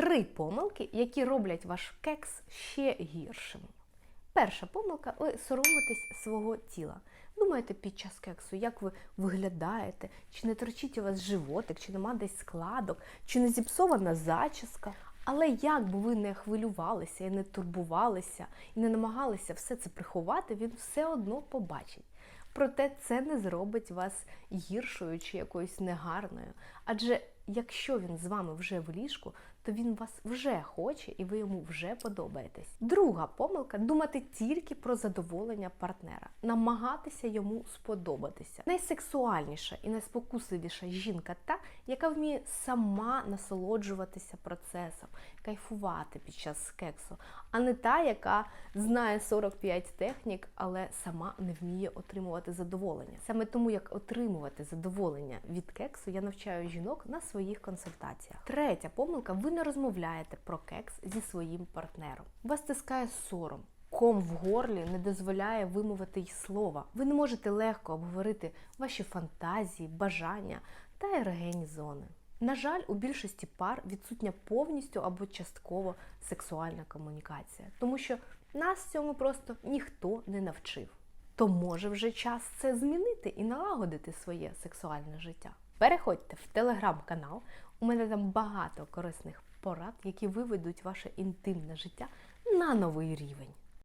Три помилки, які роблять ваш кекс ще гіршим. Перша помилка ви соромитесь свого тіла. Думаєте під час кексу, як ви виглядаєте, чи не торчить у вас животик, чи нема десь складок, чи не зіпсована зачіска. Але як би ви не хвилювалися і не турбувалися, і не намагалися все це приховати, він все одно побачить. Проте це не зробить вас гіршою чи якоюсь негарною. Адже якщо він з вами вже в ліжку, то він вас вже хоче і ви йому вже подобаєтесь. Друга помилка думати тільки про задоволення партнера, намагатися йому сподобатися. Найсексуальніша і найспокусливіша жінка та, яка вміє сама насолоджуватися процесом, кайфувати під час кексу, а не та, яка знає 45 технік, але сама не вміє отримувати задоволення. Саме тому, як отримувати задоволення від кексу, я навчаю жінок на своїх консультаціях. Третя помилка: ви не розмовляєте про кекс зі своїм партнером. Вас стискає сором. Ком в горлі не дозволяє вимовити й слова. Ви не можете легко обговорити ваші фантазії, бажання та ерогенні зони. На жаль, у більшості пар відсутня повністю або частково сексуальна комунікація, тому що нас цьому просто ніхто не навчив. То може вже час це змінити і налагодити своє сексуальне життя. Переходьте в телеграм-канал. У мене там багато корисних порад, які виведуть ваше інтимне життя на новий рівень.